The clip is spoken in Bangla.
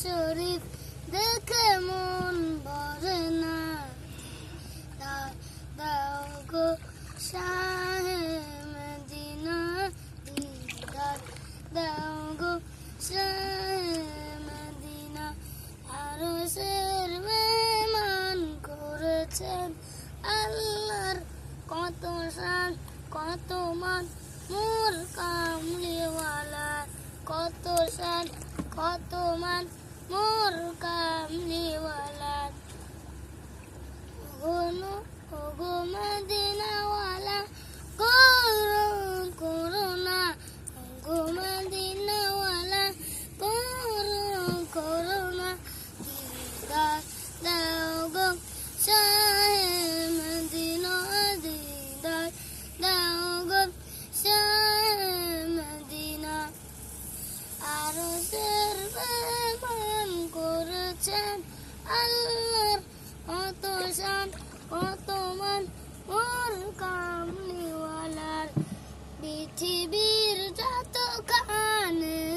শরীফ দেখে মন ভরে না দাও গো শাহে মদিনা দিদার দাও গো শাহে মদিনা আরও সের মেহমান করেছেন আল্লাহর কত শান, কত মান মোর কামলিওয়ালা কত সান কত মান মোর কামলিওয়ালা ঘন মদিনাওয়ালা আল্লাহর কত শান কত মান ওর কামনিওয়ালার পৃথিবীর যত কানে।